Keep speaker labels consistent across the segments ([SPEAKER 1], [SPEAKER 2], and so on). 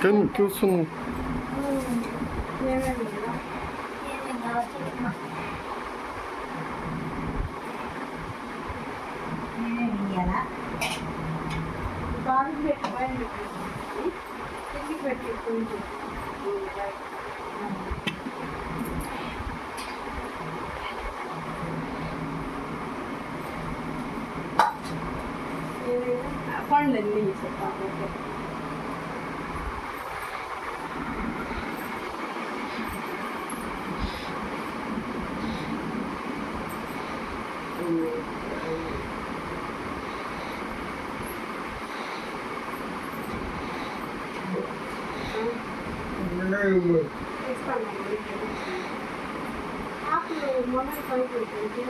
[SPEAKER 1] కానీ కూర్చుని
[SPEAKER 2] ఏమేమి లేదా? బాగా పెట్టి పైన పెట్టి కిందికి పెట్టి కొంచెం పండ్లన్నీ చెప్పాలి ఆకులు పెట్టండి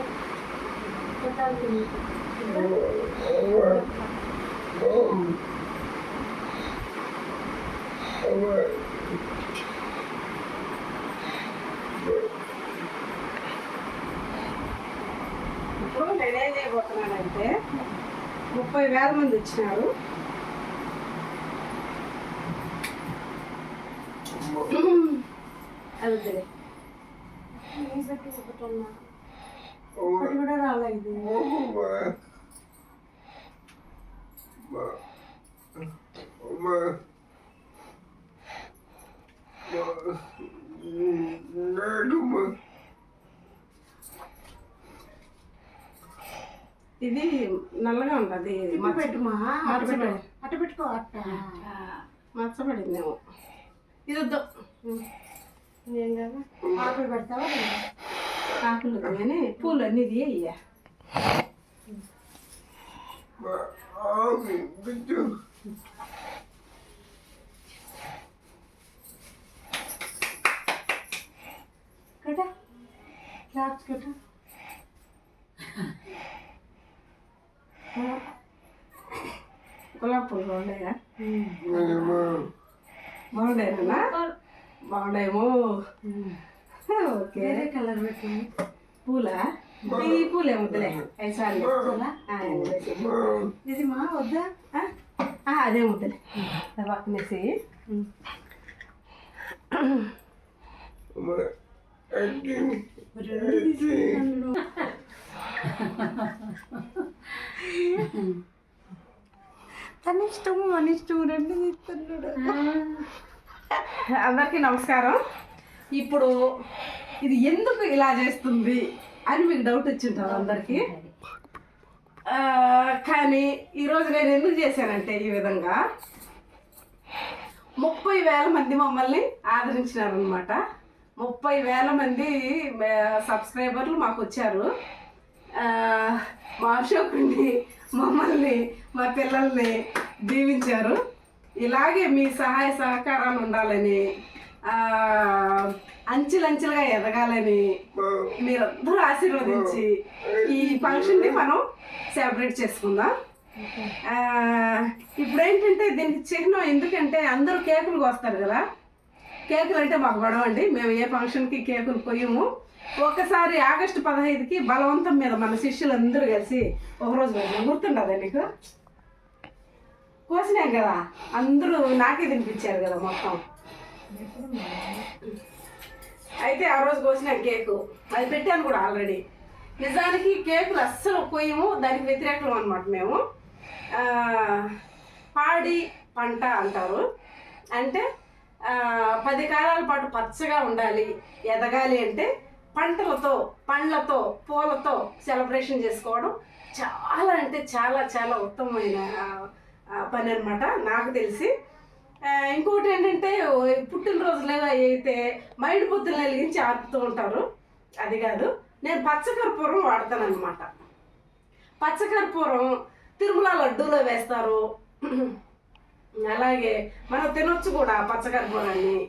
[SPEAKER 2] ఇప్పుడు నేనేం చేయబోతున్నానంటే ముప్పై వేల మంది వచ్చినారు. అది వద్దులే. నీ పెట్టి ఒకటి ఉన్నా. ఒకటి కూడా రాలేదు ఇది నల్లగా ఉంటుంది
[SPEAKER 3] పెట్టుమా
[SPEAKER 2] మచ్చపడి
[SPEAKER 3] అట్ట పెట్టుకో అట్ట
[SPEAKER 2] మచ్చపడిందేమో ఇది వద్దు ఏం కాదు
[SPEAKER 3] ఆకులు పెడతావా
[SPEAKER 2] ఆకులు వద్దు కానీ పూలు అన్నీ అయ్యా
[SPEAKER 3] కట క్లాప్స్ కట
[SPEAKER 2] గులాబీ పూలు బాగున్నాయా బాగున్నాయన్నా బాగున్నాయేమో ఓకే
[SPEAKER 3] వేరే కలర్ పెట్టింది
[SPEAKER 2] పూలా ఈ పూలే వద్దులే అవి చాలు ఆ,
[SPEAKER 3] ఇది మా వద్దా
[SPEAKER 2] ఆ, ఆ, అదే ముద్దలే పక్కనేసి
[SPEAKER 3] రెండు తీసుకున్నాను తన ఇష్టము మన ఇష్టం రెండు తీసుకున్నాడు
[SPEAKER 2] అందరికీ నమస్కారం. ఇప్పుడు ఇది ఎందుకు ఇలా చేస్తుంది అని మీకు డౌట్ వచ్చింటారు అందరికీ? కానీ ఈరోజు నేను ఎందుకు చేశానంటే ఈ విధంగా ముప్పై వేల మంది మమ్మల్ని ఆదరించినారనమాట ముప్పై వేల మంది సబ్స్క్రైబర్లు మాకు వచ్చారు. మా అశోకుని మమ్మల్ని మా పిల్లల్ని దీవించారు. ఇలాగే మీ సహాయ సహకారాలు ఉండాలని అంచెలంచెలుగా ఎదగాలని మీరందరూ ఆశీర్వదించి ఈ ఫంక్షన్ని మనం సెలబ్రేట్ చేసుకుందాం. ఇప్పుడు ఏంటంటే దీనికి చిహ్నం ఎందుకంటే అందరూ కేకులు కోస్తారు కదా. కేకులు అంటే మాకు గొడవ అండి. మేము ఏ ఫంక్షన్కి కేకులు కొయ్యము. ఒకసారి ఆగస్టు పదహైదుకి బలవంతం మీద మన శిష్యులు అందరూ కలిసి ఒకరోజు గుర్తుండదా నీకు కోసినాం కదా. అందరూ నాకే తినిపించారు కదా మొత్తం. అయితే ఆ రోజు కోసిన కేకు. అది పెట్టాను కూడా ఆల్రెడీ. నిజానికి కేకులు అస్సలు పోయాము దానికి వ్యతిరేకం అనమాట మేము. పాడి పంట అంటారు. అంటే పది కాలాల పాటు పచ్చగా ఉండాలి ఎదగాలి అంటే పంటలతో పండ్లతో పూలతో సెలబ్రేషన్ చేసుకోవడం చాలా అంటే చాలా చాలా ఉత్తమమైన పని అనమాట నాకు తెలిసి. ఇంకోటి ఏంటంటే ఓ పుట్టినరోజులు అయితే మైండ్ పొద్దులు వెలిగించి ఆపుతూ ఉంటారు. అది కాదు నేను పచ్చకర్పూరం వాడతాను అనమాట పచ్చకర్పూరం తిరుమల లడ్డూలో వేస్తారు. అలాగే మనం తినొచ్చు కూడా పచ్చకర్పూరాన్ని.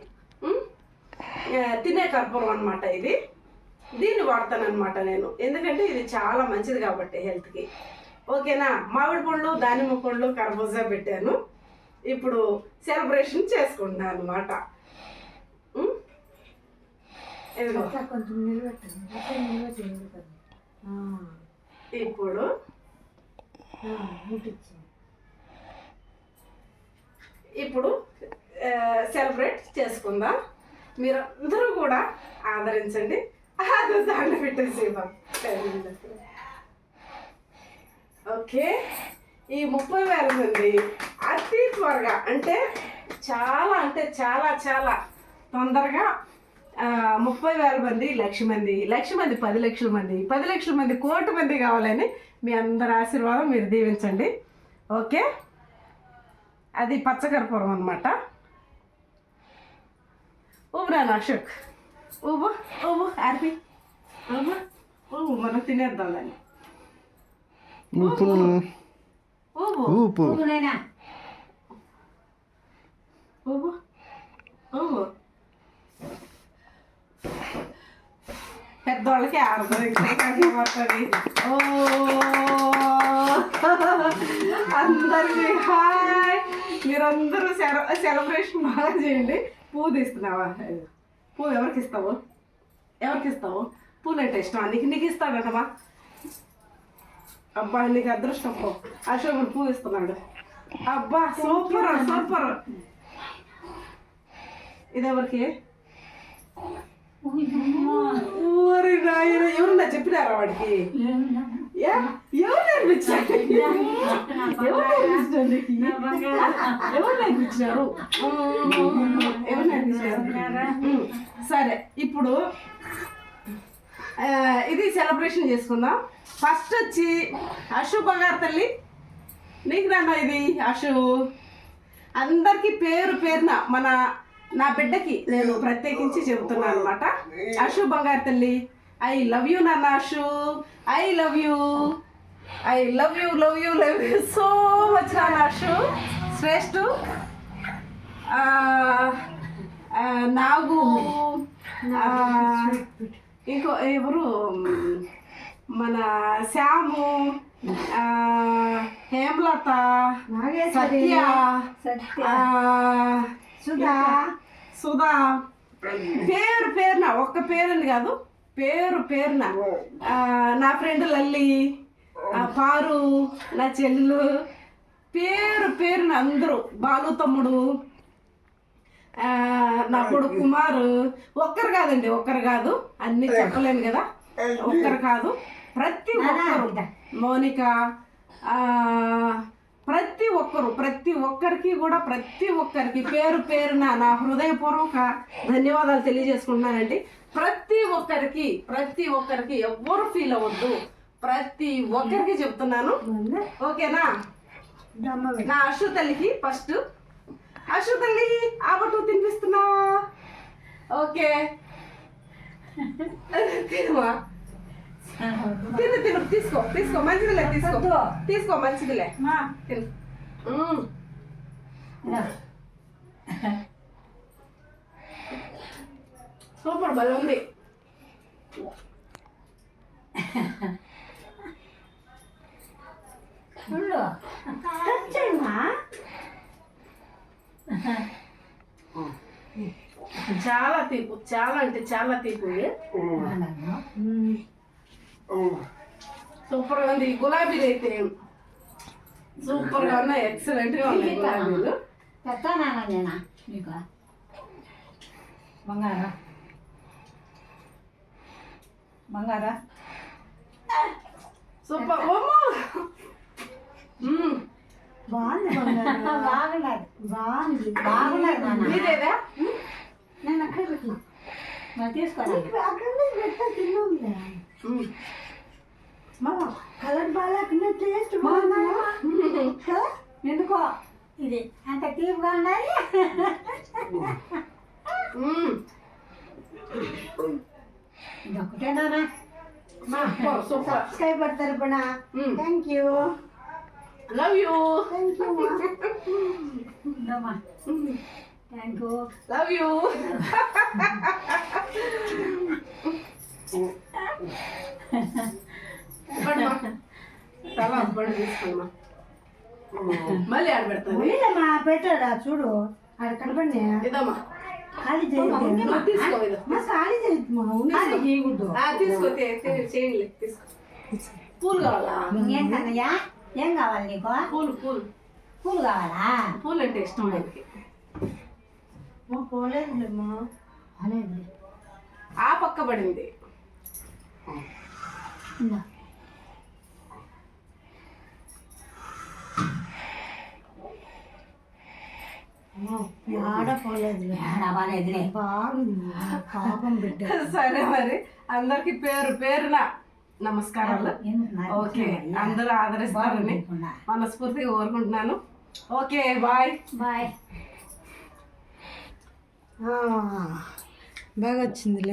[SPEAKER 2] తినే కర్పూరం అనమాట ఇది. దీన్ని వాడతాను అనమాట నేను. ఎందుకంటే ఇది చాలా మంచిది కాబట్టి హెల్త్కి. ఓకేనా? మామిడి పండ్లు దానిమ్మ పండ్లు కర్బూజా పెట్టాను. ఇప్పుడు సెలబ్రేషన్ చేసుకుంటున్నాను అనమాట ఇప్పుడు ఇప్పుడు సెలబ్రేట్ చేసుకుందాం. మీరు అందరూ కూడా ఆదరించండి. అది దాంట్లో పెట్టేసి ఓకే. ఈ ముప్పై వేల మంది అతి త్వరగా అంటే చాలా అంటే చాలా చాలా తొందరగా ముప్పై వేల మంది లక్ష మంది లక్ష మంది పది లక్షల మంది పది లక్షల మంది కోటి మంది కావాలని మీ అందరి ఆశీర్వాదం మీరు దీవించండి. ఓకే? అది పచ్చకర్పూరం అనమాట ఊబు నాన్న అశోక్. ఊబు ఊబు ఆర్పి. ఊబు ఊబు మనం తినేద్దాం దాన్ని. ఊబు ఊబు పెద్దవాళ్ళకి ఆడుతుంది ఓ. అందరికి హాయ్. మీరందరూ సెల సెలబ్రేషన్ బాగా చేయండి. పువ్వు తీస్తున్నావా? పువ్వు ఎవరికి ఇస్తావు? ఎవరికి ఇస్తావు? పూలు అంటే ఇష్టం నీకు నీకు ఇస్తాడంటమా? అబ్బా నీకు అదృష్టం పో. అశోకుడు పువ్వు ఇస్తున్నాడు అబ్బా సూపర్ సూపర్ ఇది ఎవరికి? ఊరి నాయన. ఎవరన్నా చెప్పినారా వాడికి? ఎవరు నేర్పించారు? ఎవరు నేర్పించారు నీకు? ఎవరు నేర్పించారు? ఎవరు నేర్పించారు? ఉమ్, సరే ఇప్పుడు ఇది సెలబ్రేషన్ చేసుకుందాం. ఫస్ట్ వచ్చి అశు బంగారు తల్లి. నీకు నాన్న ఇది అశు? అందరికీ పేరు పేరున మన నా బిడ్డకి నేను ప్రత్యేకించి చెబుతున్నాను అనమాట అశు బంగారు తల్లి ఐ లవ్ యూ నాన్న Ashu. I love you. I love you love you love you so much నాన్న అశు. శ్రేష్ఠ నాగు ఇంకో ఎవరు? మన శ్యాము హేమలత సత్య
[SPEAKER 3] సుధా.
[SPEAKER 2] సుధా. పేరు పేరున ఒక్క పేరుని కాదు పేరు పేరున నా ఫ్రెండ్ లల్లి పారు నా చెల్లెలు పేరు పేరున అందరూ బాలు తమ్ముడు నా కొడుకు కుమారు ఒక్కరు కాదండి ఒక్కరు కాదు. అన్ని చెప్పలేను కదా. ఒక్కరు కాదు. ప్రతి ఒక్కరు. మౌనిక ఆ, ప్రతి ఒక్కరు ప్రతి ఒక్కరికి కూడా ప్రతి ఒక్కరికి పేరు పేరున నా హృదయపూర్వక ధన్యవాదాలు తెలియజేసుకుంటున్నానండి. ప్రతి ఒక్కరికి ప్రతి ఒక్కరికి ఎవ్వరు ఫీల్ అవ్వద్దు. ప్రతి ఒక్కరికి చెప్తున్నాను. ఓకేనా? నా అశు తల్లికి ఫస్ట్ అశు తల్లి ఆబట్టు తినిపిస్తున్నా. ఓకే. తినుమా తిను తిను. తీసుకో తీసుకో. మంచిదిలే తీసుకో. తీసుకో మంచిదిలే తిను. మ్మ్. సూపర్ భలే ఉంది. చాలా అంటే చాలా తీపు. సూపర్గా ఉంది. గులాబీలు అయితే సూపర్గా ఉన్నాయి. ఎక్సలెంట్గా ఉన్నాయి గులాబీలు.
[SPEAKER 3] చెప్తానా నేనా నీకు? బంగారా. బంగారా.
[SPEAKER 2] సూపర్.
[SPEAKER 3] బాగుంది బాగున్నది. బాగుంది. బాగున్నది నాన్న.
[SPEAKER 2] మీదేదా?
[SPEAKER 3] మరి తీసుకోవాలి అక్కడ పెట్టా తిన్నా
[SPEAKER 2] మ్మ్.
[SPEAKER 3] కలర్ బాగాలేకుండా టేస్ట్ బాగుందా కదా ఎందుకో ఇది అంత తీపుగా ఉండాలి
[SPEAKER 2] మ్మ్.
[SPEAKER 3] ఇది ఒకటేనా
[SPEAKER 2] సూపర్ సూపర్
[SPEAKER 3] సబ్స్క్రైబర్ తరపున
[SPEAKER 2] మ్మ్. Thank
[SPEAKER 3] you love you thank
[SPEAKER 2] you thank you love you మళ్ళీ ఆడ పెడతాను.
[SPEAKER 3] పెట్టాడా? చూడు. అది కనపడి
[SPEAKER 2] ఇదమ్మా.
[SPEAKER 3] ఖాళీ చేయకూడదు.
[SPEAKER 2] చేయండి తీసుకో పూలు కావాలా?
[SPEAKER 3] ఏం కన్నయ్యా ఏం కావాలి నీకు?
[SPEAKER 2] పూలు పూలు.
[SPEAKER 3] పూలు కావాలా?
[SPEAKER 2] పూలు అంటే ఇష్టం ఆయనకి.
[SPEAKER 3] పోలేదులేమ్మా అలేదు
[SPEAKER 2] ఆ పక్క పడింది. సరే మరి అందరికి పేరు పేరున నమస్కారాలు. ఓకే అందరూ ఆదరిస్తారని మనస్ఫూర్తిగా కోరుకుంటున్నాను. Okay bye.
[SPEAKER 3] బాయ్.
[SPEAKER 1] బాగా వచ్చిందిలే